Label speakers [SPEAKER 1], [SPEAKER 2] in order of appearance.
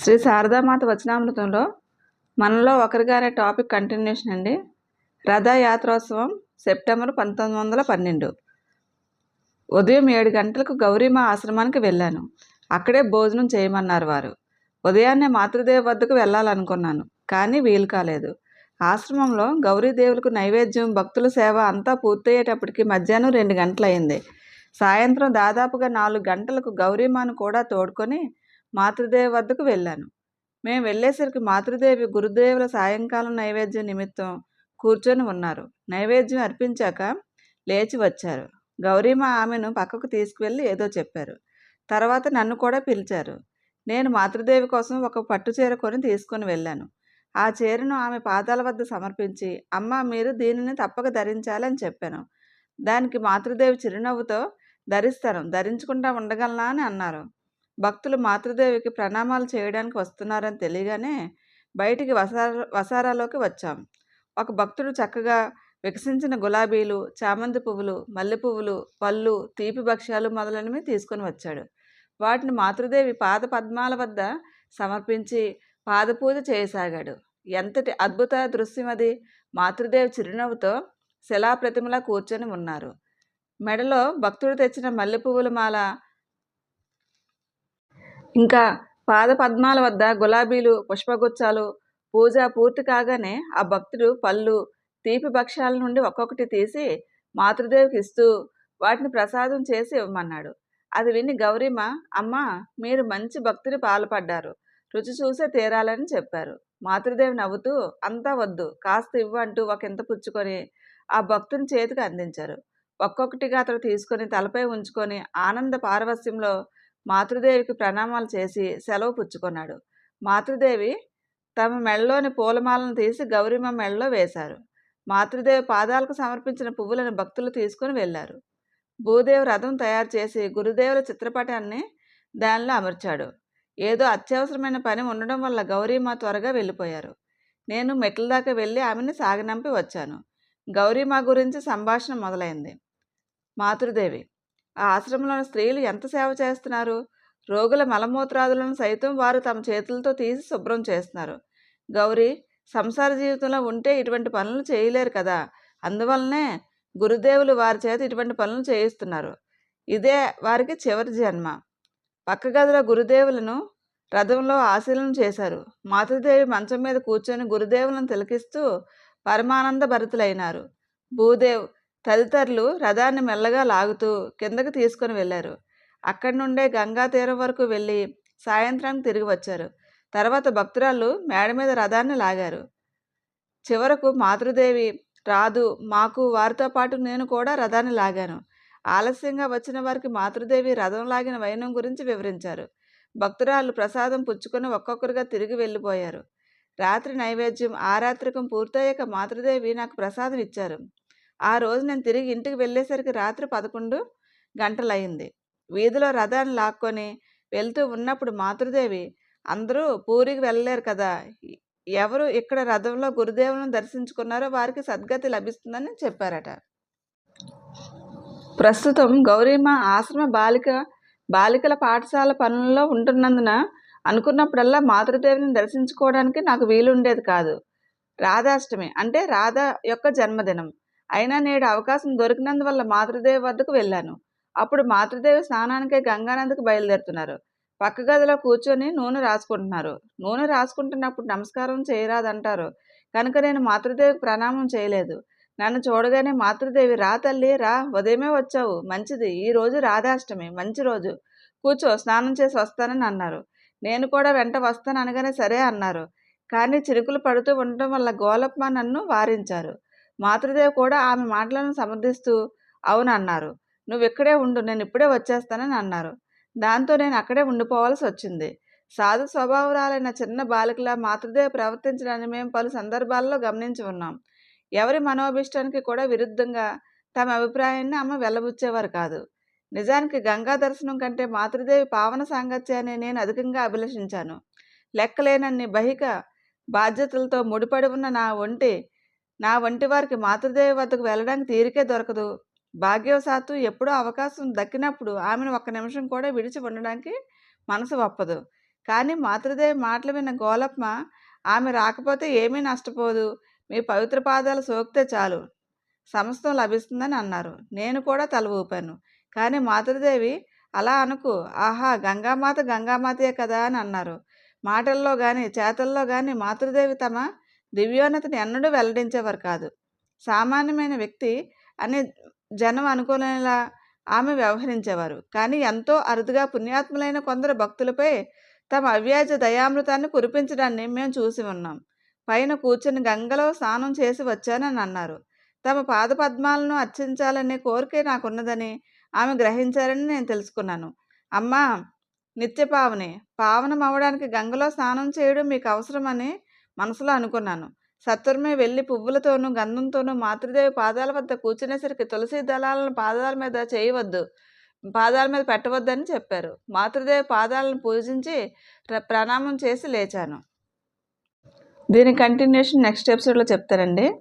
[SPEAKER 1] శ్రీ శారదామాత వచనామృతంలో మనలో ఒకరిగా అనే టాపిక్ కంటిన్యూషన్ అండి. రథయాత్రోత్సవం సెప్టెంబర్ పంతొమ్మిది వందల పన్నెండు. ఉదయం ఏడు గంటలకు గౌరీమా ఆశ్రమానికి వెళ్ళాను. అక్కడే భోజనం చేయమన్నారు వారు. ఉదయాన్నే మాతృదేవి వద్దకు వెళ్ళాలనుకున్నాను కానీ వీలు కాలేదు. ఆశ్రమంలో గౌరీదేవులకు నైవేద్యం భక్తుల సేవ అంతా పూర్తయ్యేటప్పటికి మధ్యాహ్నం రెండు గంటలయ్యింది. సాయంత్రం దాదాపుగా నాలుగు గంటలకు గౌరీమాను కూడా తోడుకొని మాతృదేవి వద్దకు వెళ్ళాను. మేము వెళ్ళేసరికి మాతృదేవి గురుదేవుల సాయంకాలం నైవేద్యం నిమిత్తం కూర్చొని ఉన్నారు. నైవేద్యం అర్పించాక లేచి వచ్చారు. గౌరీమ ఆమెను పక్కకు తీసుకువెళ్ళి ఏదో చెప్పారు. తర్వాత నన్ను కూడా పిలిచారు. నేను మాతృదేవి కోసం ఒక పట్టు చీర కొని తీసుకొని వెళ్ళాను. ఆ చీరను ఆమె పాదాల వద్ద సమర్పించి అమ్మ మీరు దీనిని తప్పక ధరించాలని చెప్పాను. దానికి మాతృదేవి చిరునవ్వుతో ధరిస్తాను ధరించకుండా ఉండగలనా అని అన్నారు. భక్తులు మాతృదేవికి ప్రణామాలు చేయడానికి వస్తున్నారని తెలియగానే బయటికి వసార వసారాలోకి వచ్చాం. ఒక భక్తుడు చక్కగా వికసించిన గులాబీలు చామంతి పువ్వులు మల్లె పువ్వులు పళ్ళు తీపి భక్ష్యాలు మొదలైనవి తీసుకొని వచ్చాడు. వాటిని మాతృదేవి పాద పద్మాల వద్ద సమర్పించి పాదపూజ చేయసాగాడు. ఎంతటి అద్భుత దృశ్యం అది! మాతృదేవి చిరునవ్వుతో శిలాప్రతిమలా కూర్చొని ఉన్నారు. మెడలో భక్తుడు తెచ్చిన మల్లె పువ్వుల మాల ఇంకా పాద పద్మాల వద్ద గులాబీలు పుష్పగుచ్చాలు పూజ పూర్తి కాగానే ఆ భక్తుడు పళ్ళు తీపి భక్ష్యాల నుండి ఒక్కొక్కటి తీసి మాతృదేవికి ఇస్తూ వాటిని ప్రసాదం చేసి ఇవ్వమన్నాడు. అది విని గౌరీమ అమ్మ మీరు మంచి భక్తుడి పాల్పడ్డారు. రుచి చూసే తీరాలని చెప్పారు. మాతృదేవి నవ్వుతూ అంతా వద్దు కాస్త ఇవ్వు అంటూ ఒక ఇంత పుచ్చుకొని ఆ భక్తుని చేతికి అందించారు. ఒక్కొక్కటిగా అతడు తీసుకొని తలపై ఉంచుకొని ఆనంద పారవస్యంలో మాతృదేవికి ప్రణామాలు చేసి సెలవు పుచ్చుకున్నాడు. మాతృదేవి తమ మెళ్ళలోని పూలమాలను తీసి గౌరీమ మెళ్ళలో వేశారు. మాతృదేవి పాదాలకు సమర్పించిన పువ్వులను భక్తులు తీసుకుని వెళ్ళారు. భూదేవి రథం తయారు చేసి గురుదేవుల చిత్రపటాన్ని దానిలో అమర్చాడు. ఏదో అత్యవసరమైన పని ఉండడం వల్ల గౌరీమ త్వరగా వెళ్ళిపోయారు. నేను మెట్ల దాకా వెళ్ళి ఆమెని సాగనంపి వచ్చాను. గౌరీమ గురించి సంభాషణ మొదలైంది. మాతృదేవి ఆ ఆశ్రమంలోని స్త్రీలు ఎంత సేవ చేస్తున్నారు? రోగుల మలమూత్రాదులను సైతం వారు తమ చేతులతో తీసి శుభ్రం చేస్తున్నారు. గౌరీ సంసార జీవితంలో ఉంటే ఇటువంటి పనులు చేయలేరు కదా. అందువల్లనే గురుదేవులు వారి చేత ఇటువంటి పనులు చేయిస్తున్నారు. ఇదే వారికి చివరి జన్మ. పక్క గదిలో గురుదేవులను రథంలో ఆశీలను చేశారు. మాతృదేవి మంచం మీద కూర్చొని గురుదేవులను తిలకిస్తూ పరమానంద భరితులైనారు. భూదేవ్ తదితరులు రథాన్ని మెల్లగా లాగుతూ కిందకు తీసుకొని వెళ్ళారు. అక్కడి నుండే గంగా తీరం వరకు వెళ్ళి సాయంత్రానికి తిరిగి వచ్చారు. తర్వాత భక్తురాళ్ళు మేడ మీద రథాన్ని లాగారు. చివరకు మాతృదేవి రాదు మాకు వారితో పాటు నేను కూడా రథాన్ని లాగాను. ఆలస్యంగా వచ్చిన వారికి మాతృదేవి రథం లాగిన వైనం గురించి వివరించారు. భక్తురాలు ప్రసాదం పుచ్చుకొని ఒక్కొక్కరుగా తిరిగి వెళ్ళిపోయారు. రాత్రి నైవేద్యం ఆరాత్రికం పూర్తయ్యాక మాతృదేవి నాకు ప్రసాదం ఇచ్చారు. ఆ రోజు నేను తిరిగి ఇంటికి వెళ్ళేసరికి రాత్రి పదకొండు గంటలయ్యింది. వీధిలో రథాన్ని లాక్కొని వెళ్తూ ఉన్నప్పుడు మాతృదేవి అందరూ పూరికి వెళ్ళలేరు కదా ఎవరు ఇక్కడ రథంలో గురుదేవులను దర్శించుకున్నారో వారికి సద్గతి లభిస్తుందని చెప్పారట. ప్రస్తుతం గౌరీమ ఆశ్రమ బాలిక బాలికల పాఠశాల పనుల్లో ఉంటున్నందున అనుకున్నప్పుడల్లా మాతృదేవిని దర్శించుకోవడానికి నాకు వీలుండేది కాదు. రాధాష్టమి అంటే రాధ యొక్క జన్మదినం. అయినా నేడు అవకాశం దొరికినందువల్ల మాతృదేవి వద్దకు వెళ్ళాను. అప్పుడు మాతృదేవి స్నానానికే గంగానందకు బయలుదేరుతున్నారు. పక్క గదిలో కూర్చొని నూనె రాసుకుంటున్నారు. నూనె రాసుకుంటున్నప్పుడు నమస్కారం చేయరాదంటారు. కనుక నేను మాతృదేవికి ప్రణామం చేయలేదు. నన్ను చూడగానే మాతృదేవి రా తల్లి రా ఉదయమే వచ్చావు. మంచిది. ఈ రోజు రాధాష్టమి. మంచి రోజు. కూర్చో స్నానం చేసి వస్తానని అన్నారు. నేను కూడా వెంట వస్తాను అనగానే సరే అన్నారు. కానీ చిరుకులు పడుతూ ఉండటం వల్ల గోలప్ప నన్ను వారించారు. మాతృదేవి కూడా ఆమె మాటలను సమర్థిస్తూ అవునన్నారు. నువ్వు ఇక్కడే ఉండు నేను ఇప్పుడే వచ్చేస్తానని అన్నారు. దాంతో నేను అక్కడే ఉండిపోవాల్సి వచ్చింది. సాధు స్వభావరాలైన చిన్న బాలికల మాతృదేవి ప్రవర్తించడాన్ని మేము పలు సందర్భాల్లో గమనించి ఉన్నాం. ఎవరి మనోభిష్టానికి కూడా విరుద్ధంగా తమ అభిప్రాయాన్ని ఆమె వెళ్ళబుచ్చేవారు కాదు. నిజానికి గంగా దర్శనం కంటే మాతృదేవి పావన సాంగత్యాన్ని నేను అధికంగా అభిలషించాను. లెక్కలేనన్ని బహిక బాధ్యతలతో ముడిపడి ఉన్న నా ఒంటి నా వంటి వారికి మాతృదేవి వద్దకు వెళ్ళడానికి తీరికే దొరకదు. భాగ్యవశాత్తు ఎప్పుడో అవకాశం దక్కినప్పుడు ఆమెను ఒక్క నిమిషం కూడా విడిచి ఉండడానికి మనసు ఒప్పదు. కానీ మాతృదేవి మాటలు విన్న గోలప్మ ఆమె రాకపోతే ఏమీ నష్టపోదు. మీ పవిత్ర పాదాలు సోకితే చాలు. సమస్తం లభిస్తుందని అన్నారు. నేను కూడా తల ఊపాను. కానీ మాతృదేవి అలా అనుకు. ఆహా గంగామాత గంగామాతే కదా అని అన్నారు. మాటల్లో కానీ చేతల్లో కానీ మాతృదేవి తమ దివ్యోన్నతిని ఎన్నడూ వెల్లడించేవారు కాదు. సామాన్యమైన వ్యక్తి అనే జనం అనుకోలేలా ఆమె వ్యవహరించేవారు. కానీ ఎంతో అరుదుగా పుణ్యాత్ములైన కొందరు భక్తులపై తమ అవ్యాజ దయామృతాన్ని కురిపించడాన్ని మేము చూసి ఉన్నాం. పైన కూర్చుని గంగలో స్నానం చేసి వచ్చానని అన్నారు. తమ పాద పద్మాలను అర్చించాలనే కోరిక నాకున్నదని ఆమె గ్రహించారని నేను తెలుసుకున్నాను. అమ్మా నిత్య పావని. పావనం అవ్వడానికి గంగలో స్నానం చేయడం మీకు అవసరమని మనసులో అనుకున్నాను. సత్వరమే వెళ్ళి పువ్వులతోనూ గంధంతోనూ మాతృదేవి పాదాల వద్ద కూర్చునేసరికి తులసి దళాలను పాదాల మీద చేయవద్దు పాదాల మీద పెట్టవద్దని చెప్పారు. మాతృదేవి పాదాలను పూజించి ప్ర- ప్రణామం చేసి లేచాను. దీని కంటిన్యూషన్ నెక్స్ట్ ఎపిసోడ్లో చెప్తారండి